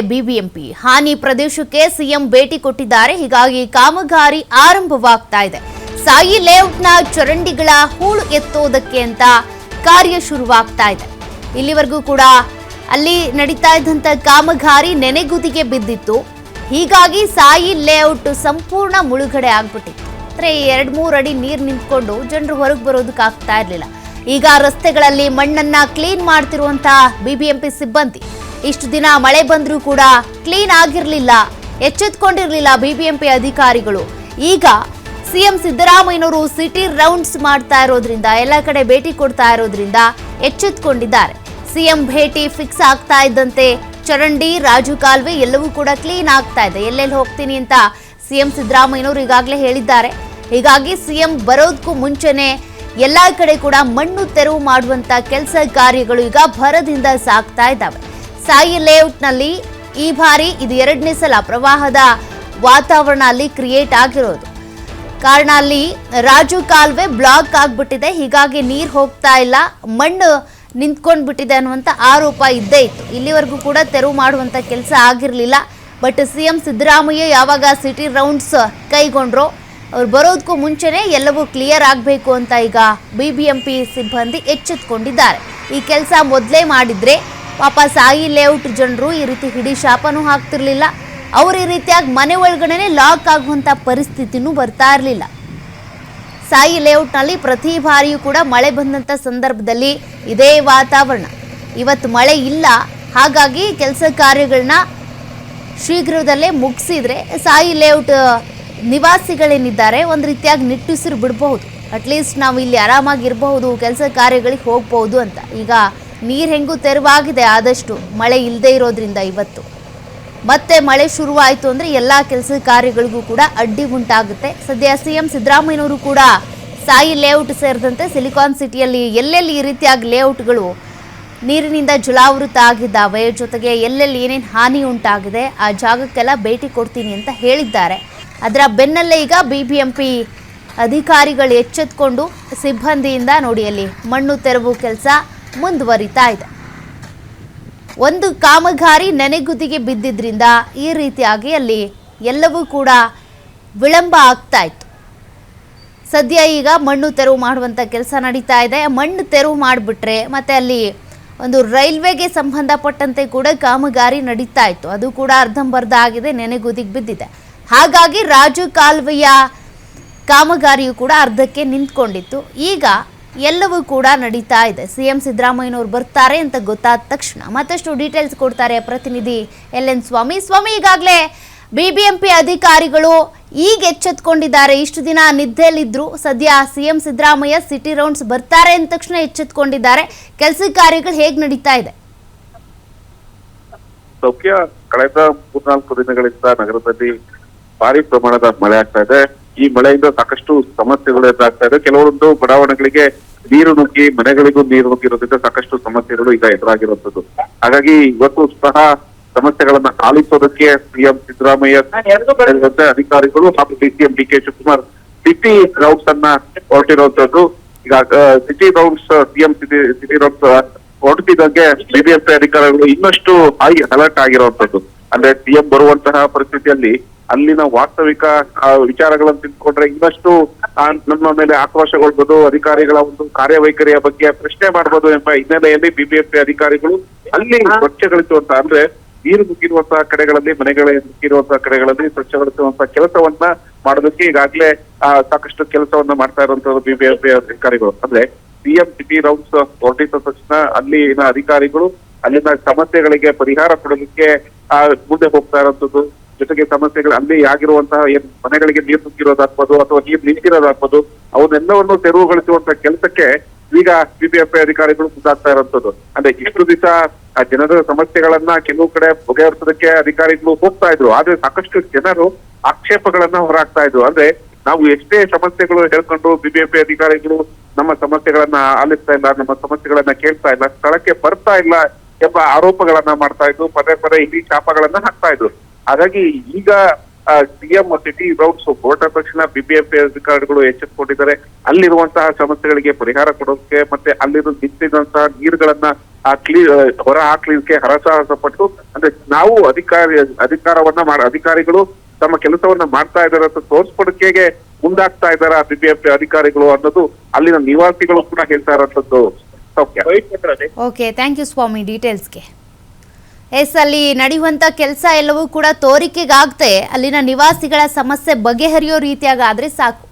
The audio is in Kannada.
ಬಿಬಿಎಂಪಿ. ಹಾನಿ ಪ್ರದೇಶಕ್ಕೆ ಸಿಎಂ ಭೇಟಿ ಕೊಟ್ಟಿದ್ದಾರೆ. ಹೀಗಾಗಿ ಕಾಮಗಾರಿ ಆರಂಭವಾಗ್ತಾ ಇದೆ. ಸಾಯಿ ಲೇಔಟ್ನ ಚರಂಡಿಗಳ ಹೂಳು ಎತ್ತೋದಕ್ಕೆ ಅಂತ ಕಾರ್ಯ ಶುರುವಾಗ್ತಾ ಇದೆ. ಇಲ್ಲಿವರೆಗೂ ಕೂಡ ಅಲ್ಲಿ ನಡೀತಾ ಇದ್ದಂತ ಕಾಮಗಾರಿ ನೆನೆಗುದಿಗೆ ಬಿದ್ದಿತ್ತು. ಹೀಗಾಗಿ ಸಾಯಿ ಲೇಔಟ್ ಸಂಪೂರ್ಣ ಮುಳುಗಡೆ ಆಗ್ಬಿಟ್ಟಿತ್ತು. ಅಂದ್ರೆ ಎರಡ್ ಮೂರು ಅಡಿ ನೀರು ನಿಂತ್ಕೊಂಡು ಜನರು ಹೊರಗೆ ಬರೋದಕ್ಕಾಗ್ತಾ ಇರಲಿಲ್ಲ. ಈಗ ರಸ್ತೆಗಳಲ್ಲಿ ಮಣ್ಣನ್ನ ಕ್ಲೀನ್ ಮಾಡ್ತಿರುವಂತಹ ಬಿಬಿಎಂಪಿ ಸಿಬ್ಬಂದಿ ಇಷ್ಟು ದಿನ ಮಳೆ ಬಂದರೂ ಕೂಡ ಕ್ಲೀನ್ ಆಗಿರಲಿಲ್ಲ, ಎಚ್ಚೆತ್ಕೊಂಡಿರಲಿಲ್ಲ ಬಿಬಿಎಂಪಿ ಅಧಿಕಾರಿಗಳು. ಈಗ ಸಿಎಂ ಸಿದ್ದರಾಮಯ್ಯನವರು ಸಿಟಿ ರೌಂಡ್ಸ್ ಮಾಡ್ತಾ ಇರೋದ್ರಿಂದ, ಎಲ್ಲ ಕಡೆ ಭೇಟಿ ಕೊಡ್ತಾ ಇರೋದ್ರಿಂದ ಎಚ್ಚೆತ್ಕೊಂಡಿದ್ದಾರೆ. ಸಿಎಂ ಭೇಟಿ ಫಿಕ್ಸ್ ಆಗ್ತಾ ಇದ್ದಂತೆ ಚರಂಡಿ, ರಾಜು ಕಾಲುವೆ ಎಲ್ಲವೂ ಕೂಡ ಕ್ಲೀನ್ ಆಗ್ತಾ ಇದೆ. ಎಲ್ಲೆಲ್ಲಿ ಹೋಗ್ತೀನಿ ಅಂತ ಸಿಎಂ ಸಿದ್ದರಾಮಯ್ಯನವರು ಈಗಾಗಲೇ ಹೇಳಿದ್ದಾರೆ. ಹೀಗಾಗಿ ಸಿಎಂ ಬರೋದಕ್ಕೂ ಮುಂಚೆನೆ ಎಲ್ಲ ಕಡೆ ಕೂಡ ಮಣ್ಣು ತೆರವು ಮಾಡುವಂತ ಕೆಲಸ ಕಾರ್ಯಗಳು ಈಗ ಭರದಿಂದ ಸಾಗ್ತಾ ಇದ್ದಾವೆ. ಸಾಯಿ ಲೇಔಟ್ನಲ್ಲಿ ಈ ಬಾರಿ ಇದು ಎರಡನೇ ಸಲ ಪ್ರವಾಹದ ವಾತಾವರಣ ಅಲ್ಲಿ ಕ್ರಿಯೇಟ್ ಆಗಿರೋದು. ಕಾರಣ ಅಲ್ಲಿ ರಾಜು ಕಾಲುವೆ ಬ್ಲಾಕ್ ಆಗಿಬಿಟ್ಟಿದೆ, ಹೀಗಾಗಿ ನೀರು ಹೋಗ್ತಾ ಇಲ್ಲ, ಮಣ್ಣು ನಿಂತ್ಕೊಂಡು ಬಿಟ್ಟಿದೆ ಅನ್ನುವಂಥ ಆರೋಪ ಇದ್ದೇ ಇತ್ತು. ಇಲ್ಲಿವರೆಗೂ ಕೂಡ ತೆರವು ಮಾಡುವಂಥ ಕೆಲಸ ಆಗಿರಲಿಲ್ಲ, ಬಟ್ ಸಿ ಎಂ ಸಿದ್ದರಾಮಯ್ಯ ಯಾವಾಗ ಸಿಟಿ ರೌಂಡ್ಸ್ ಕೈಗೊಂಡ್ರು, ಅವ್ರು ಬರೋದಕ್ಕೂ ಮುಂಚೆನೇ ಎಲ್ಲವೂ ಕ್ಲಿಯರ್ ಆಗಬೇಕು ಅಂತ ಈಗ ಬಿ ಬಿ ಎಂ ಪಿ ಸಿಬ್ಬಂದಿ ಎಚ್ಚೆತ್ಕೊಂಡಿದ್ದಾರೆ. ಈ ಕೆಲಸ ಮೊದಲೇ ಮಾಡಿದ್ರೆ ಪಾಪ ಸಾಯಿ ಲೇಔಟ್ ಜನರು ಈ ರೀತಿ ಹಿಡಿ ಶಾಪನೂ ಹಾಕ್ತಿರ್ಲಿಲ್ಲ. ಅವ್ರು ಈ ರೀತಿಯಾಗಿ ಮನೆ ಒಳಗಡೆ ಲಾಕ್ ಆಗುವಂಥ ಪರಿಸ್ಥಿತಿನೂ ಬರ್ತಾ ಇರಲಿಲ್ಲ. ಸಾಯಿ ಲೇಔಟ್ನಲ್ಲಿ ಪ್ರತಿ ಬಾರಿಯೂ ಕೂಡ ಮಳೆ ಬಂದಂಥ ಸಂದರ್ಭದಲ್ಲಿ ಇದೇ ವಾತಾವರಣ. ಇವತ್ತು ಮಳೆ ಇಲ್ಲ. ಹಾಗಾಗಿ ಕೆಲಸ ಕಾರ್ಯಗಳನ್ನ ಶೀಘ್ರದಲ್ಲೇ ಮುಗಿಸಿದ್ರೆ ಸಾಯಿ ಲೇಔಟ್ ನಿವಾಸಿಗಳೇನಿದ್ದಾರೆ ಒಂದು ರೀತಿಯಾಗಿ ನಿಟ್ಟುಸಿರು ಬಿಡಬಹುದು. ಅಟ್ಲೀಸ್ಟ್ ನಾವು ಇಲ್ಲಿ ಆರಾಮಾಗಿರಬಹುದು, ಕೆಲಸ ಕಾರ್ಯಗಳಿಗೆ ಹೋಗ್ಬೋದು ಅಂತ. ಈಗ ನೀರು ಹೆಂಗೂ ತೆರವಾಗಿದೆ ಆದಷ್ಟು ಮಳೆ ಇಲ್ಲದೆ ಇರೋದ್ರಿಂದ ಇವತ್ತು. ಮತ್ತೆ ಮಳೆ ಶುರುವಾಯಿತು ಅಂದರೆ ಎಲ್ಲ ಕೆಲಸ ಕಾರ್ಯಗಳಿಗೂ ಕೂಡ ಅಡ್ಡಿ ಉಂಟಾಗುತ್ತೆ. ಸದ್ಯ ಸಿ ಎಂ ಸಿದ್ದರಾಮಯ್ಯನವರು ಕೂಡ ಸಾಯಿ ಲೇಔಟ್ ಸೇರಿದಂತೆ ಸಿಲಿಕಾನ್ ಸಿಟಿಯಲ್ಲಿ ಎಲ್ಲೆಲ್ಲಿ ಈ ರೀತಿಯಾಗಿ ಲೇಔಟ್ಗಳು ನೀರಿನಿಂದ ಜಲಾವೃತ ಆಗಿದ್ದಾವೆ, ಜೊತೆಗೆ ಎಲ್ಲೆಲ್ಲಿ ಏನೇನು ಹಾನಿ ಉಂಟಾಗಿದೆ, ಆ ಜಾಗಕ್ಕೆಲ್ಲ ಭೇಟಿ ಕೊಡ್ತೀನಿ ಅಂತ ಹೇಳಿದ್ದಾರೆ. ಅದರ ಬೆನ್ನಲ್ಲೇ ಈಗ ಬಿ ಬಿ ಎಂ ಪಿ ಅಧಿಕಾರಿಗಳು ಎಚ್ಚೆತ್ಕೊಂಡು ಸಿಬ್ಬಂದಿಯಿಂದ ನೋಡಿ ಅಲ್ಲಿ ಮಣ್ಣು ತೆರವು ಕೆಲಸ ಮುಂದುವರಿತಾ ಇದೆ. ಒಂದು ಕಾಮಗಾರಿ ನೆನೆಗುದಿಗೆ ಬಿದ್ದಿದ್ರಿಂದ ಈ ರೀತಿಯಾಗಿ ಅಲ್ಲಿ ಎಲ್ಲವೂ ಕೂಡ ವಿಳಂಬ ಆಗ್ತಾ ಇತ್ತು. ಸದ್ಯ ಈಗ ಮಣ್ಣು ತೆರವು ಮಾಡುವಂಥ ಕೆಲಸ ನಡೀತಾ ಇದೆ. ಮಣ್ಣು ತೆರವು ಮಾಡಿಬಿಟ್ರೆ ಮತ್ತೆ ಅಲ್ಲಿ ಒಂದು ರೈಲ್ವೆಗೆ ಸಂಬಂಧಪಟ್ಟಂತೆ ಕೂಡ ಕಾಮಗಾರಿ ನಡೀತಾ ಇತ್ತು. ಅದು ಕೂಡ ಅರ್ಧಂಬರ್ಧ ಆಗಿದೆ, ನೆನೆಗುದಿಗೆ ಬಿದ್ದಿದೆ. ಹಾಗಾಗಿ ರಾಜು ಕಾಲುವೆಯ ಕಾಮಗಾರಿಯು ಕೂಡ ಅರ್ಧಕ್ಕೆ ನಿಂತ್ಕೊಂಡಿತ್ತು. ಈಗ ಎಲ್ಲವೂ ಕೂಡ ನಡೀತಾ ಇದೆ. ಸಿಎಂ ಸಿದ್ದರಾಮಯ್ಯನವರು ಬರ್ತಾರೆ ಅಂತ ಗೊತ್ತಾದ ತಕ್ಷಣ ಮತ್ತಷ್ಟು ಡೀಟೇಲ್ಸ್ ಕೊಡ್ತಾರೆ ಪ್ರತಿನಿಧಿ ಎಲ್ ಎನ್ ಸ್ವಾಮಿ. ಸ್ವಾಮಿ, ಈಗಾಗಲೇ ಬಿಬಿಎಂಪಿ ಅಧಿಕಾರಿಗಳು ಈಗ ಎಚ್ಚೆತ್ಕೊಂಡಿದ್ದಾರೆ. ಇಷ್ಟು ದಿನ ನಿದ್ದೆಯಲ್ಲಿದ್ದರು ಸದ್ಯ ಸಿಎಂ ಸಿದ್ದರಾಮಯ್ಯ ಸಿಟಿ ರೌಂಡ್ಸ್ ಬರ್ತಾರೆ ಅಂದ ತಕ್ಷಣ ಎಚ್ಚೆತ್ಕೊಂಡಿದ್ದಾರೆ. ಕೆಲಸ ಕಾರ್ಯಗಳು ಹೇಗೆ ನಡೀತಾ ಇದೆ? ಕಳೆದ ಮೂರ್ನಾಲ್ಕು ದಿನಗಳಿಂದ ನಗರದಲ್ಲಿ ಭಾರಿ ಪ್ರಮಾಣದ ಮಳೆ ಆಗ್ತಾ ಇದೆ. ಈ ಮಳೆಯಿಂದ ಸಾಕಷ್ಟು ಸಮಸ್ಯೆಗಳು ಎದುರಾಗ್ತಾ ಇದೆ. ಕೆಲವೊಂದು ಬಡಾವಣೆಗಳಿಗೆ ನೀರು ನುಗ್ಗಿ ಮನೆಗಳಿಗೂ ನೀರು ನುಗ್ಗಿರೋದ್ರಿಂದ ಸಾಕಷ್ಟು ಸಮಸ್ಯೆಗಳು ಈಗ ಎದುರಾಗಿರುವಂತದ್ದು ಹಾಗಾಗಿ ಇವತ್ತು ಸಹ ಸಮಸ್ಯೆಗಳನ್ನ ಆಲಿಸೋದಕ್ಕೆ ಸಿಎಂ ಸಿದ್ದರಾಮಯ್ಯ ಸೇರಿದಂತೆ ಅಧಿಕಾರಿಗಳು ಹಾಗೂ DCM D K Shivakumar city rounds ಅನ್ನ ಹೊರಟಿರುವಂತದ್ದು ಈಗ city rounds CM city city rounds ಹೊರಟಿದಂಗೆ BBMP ಅಧಿಕಾರಿಗಳು ಇನ್ನಷ್ಟು ಹೈ ಅಲರ್ಟ್ ಆಗಿರುವಂತದ್ದು ಅಂದ್ರೆ ಸಿಎಂ ಬರುವಂತಹ ಪರಿಸ್ಥಿತಿಯಲ್ಲಿ ಅಲ್ಲಿನ ವಾಸ್ತವಿಕ ವಿಚಾರಗಳನ್ನು ತಿಳ್ಕೊಂಡ್ರೆ ಇನ್ನಷ್ಟು ನಮ್ಮ ಮೇಲೆ ಆಕ್ರೋಶಗೊಳ್ಬೋದು ಅಧಿಕಾರಿಗಳ ಒಂದು ಕಾರ್ಯವೈಖರಿಯ ಬಗ್ಗೆ ಪ್ರಶ್ನೆ ಮಾಡಬಹುದು ಎಂಬ ಹಿನ್ನೆಲೆಯಲ್ಲಿ ಬಿಬಿಎಂಪಿ ಅಧಿಕಾರಿಗಳು ಅಲ್ಲಿ ಸ್ವಚ್ಛಗೊಳಿಸುವಂತ ಅಂದ್ರೆ ನೀರು ನುಗ್ಗಿರುವಂತಹ ಕಡೆಗಳಲ್ಲಿ ಮನೆಗಳ ನುಗ್ಗಿರುವಂತಹ ಕಡೆಗಳಲ್ಲಿ ಸ್ವಚ್ಛಗೊಳಿಸುವಂತಹ ಕೆಲಸವನ್ನ ಮಾಡೋದಕ್ಕೆ ಈಗಾಗಲೇ ಆ, ಸಾಕಷ್ಟು ಕೆಲಸವನ್ನ ಮಾಡ್ತಾ ಇರುವಂತದ್ದು ಬಿಬಿಎಂಪಿ ಅಧಿಕಾರಿಗಳು. ಅಂದ್ರೆ ಸಿಎಂ ಸಿಟಿ ರೌಂಡ್ಸ್ ಹೊರಟಿದ ತಕ್ಷಣ ಅಲ್ಲಿನ ಅಧಿಕಾರಿಗಳು ಅಲ್ಲಿನ ಸಮಸ್ಯೆಗಳಿಗೆ ಪರಿಹಾರ ಕೊಡಲಿಕ್ಕೆ ಮುಂದೆ ಹೋಗ್ತಾ ಇರುವಂತದ್ದು. ಜೊತೆಗೆ ಸಮಸ್ಯೆಗಳು ಅಲ್ಲಿ ಆಗಿರುವಂತಹ ಏನ್ ಮನೆಗಳಿಗೆ ನೀರು ನುಗ್ಗಿರೋದಾಗ್ಬೋದು ಅಥವಾ ನೀರು ನಿಂತಿರೋದಾಗ್ಬೋದು, ಅವನ್ನೆಲ್ಲವನ್ನು ತೆರವುಗೊಳಿಸುವಂತ ಕೆಲಸಕ್ಕೆ ಈಗ ಬಿಬಿಎಂಪಿ ಅಧಿಕಾರಿಗಳು ಮುಂದಾಗ್ತಾ ಇರುವಂತದ್ದು. ಅಂದ್ರೆ ಇಷ್ಟು ದಿವಸ ಆ ಜನರ ಸಮಸ್ಯೆಗಳನ್ನ ಕೆಲವು ಕಡೆ ಬಗೆಹರಿಸೋದಕ್ಕೆ ಅಧಿಕಾರಿಗಳು ಹೋಗ್ತಾ ಇದ್ರು. ಆದ್ರೆ ಸಾಕಷ್ಟು ಜನರು ಆಕ್ಷೇಪಗಳನ್ನ ಹೊರಹಾಕ್ತಾ ಇದ್ರು. ಅಂದ್ರೆ ನಾವು ಎಷ್ಟೇ ಸಮಸ್ಯೆಗಳು ಹೇಳ್ಕೊಂಡು ಬಿಬಿಎಂಪಿ ಅಧಿಕಾರಿಗಳು ನಮ್ಮ ಸಮಸ್ಯೆಗಳನ್ನ ಆಲಿಸ್ತಾ ಇಲ್ಲ, ನಮ್ಮ ಸಮಸ್ಯೆಗಳನ್ನ ಕೇಳ್ತಾ ಇಲ್ಲ, ಸ್ಥಳಕ್ಕೆ ಬರ್ತಾ ಇಲ್ಲ ಎಂಬ ಆರೋಪಗಳನ್ನ ಮಾಡ್ತಾ ಇದ್ರು. ಪದೇ ಪದೇ ಇಲ್ಲಿ ಶಾಪಗಳನ್ನ ಹಾಕ್ತಾ ಇದ್ರು. ಹಾಗಾಗಿ ಈಗ ಸಿಎಂ ಸಿಟಿ ರೌಂಡ್ಸ್ ಹೊರಟ ತಕ್ಷಣ ಬಿಬಿಎಂಪಿ ಅಧಿಕಾರಿಗಳು ಎಚ್ಚೆತ್ತುಕೊಂಡಿದ್ದಾರೆ. ಅಲ್ಲಿರುವಂತಹ ಸಮಸ್ಯೆಗಳಿಗೆ ಪರಿಹಾರ ಕೊಡೋಕೆ ಮತ್ತೆ ಅಲ್ಲಿರೋ ನಿಂತಿದ್ದಂತಹ ನೀರುಗಳನ್ನ ಆ ಕ್ಲೀ ಹೊರ ಹಾಕ್ಲಿಕ್ಕೆ ಹರಸಾಹಸ ಪಟ್ಟು ಅಂದ್ರೆ ನಾವು ಅಧಿಕಾರಿ ಅಧಿಕಾರವನ್ನ ಮಾಡ ಅಧಿಕಾರಿಗಳು ತಮ್ಮ ಕೆಲಸವನ್ನ ಮಾಡ್ತಾ ಇದ್ದಾರೆ ಅಂತ ತೋರ್ಸ್ಕೊಡಕೆಗೆ ಮುಂದಾಗ್ತಾ ಇದ್ದಾರೆ ಬಿಬಿಎಂಪಿ ಅಧಿಕಾರಿಗಳು ಅನ್ನೋದು ಅಲ್ಲಿನ ನಿವಾಸಿಗಳು ಕೂಡ ಹೇಳ್ತಾ ಇರೋಂಥದ್ದು. ಸೌಖ್ಯ ಓಕೆ ಥ್ಯಾಂಕ್ ಯು ಸ್ವಾಮಿ ಡೀಟೇಲ್ಸ್ಗೆ ಎಸ್ ಅಲ್ಲಿ ನಡೆಯುವಂಥ ಕೆಲಸ ಎಲ್ಲವೂ ಕೂಡ ತೋರಿಕೆಗಾಗ್ತೇ. ಅಲ್ಲಿನ ನಿವಾಸಿಗಳ ಸಮಸ್ಯೆ ಬಗೆಹರಿಯೋ ರೀತಿಯಾಗಾದ್ರೆ ಸಾಕು.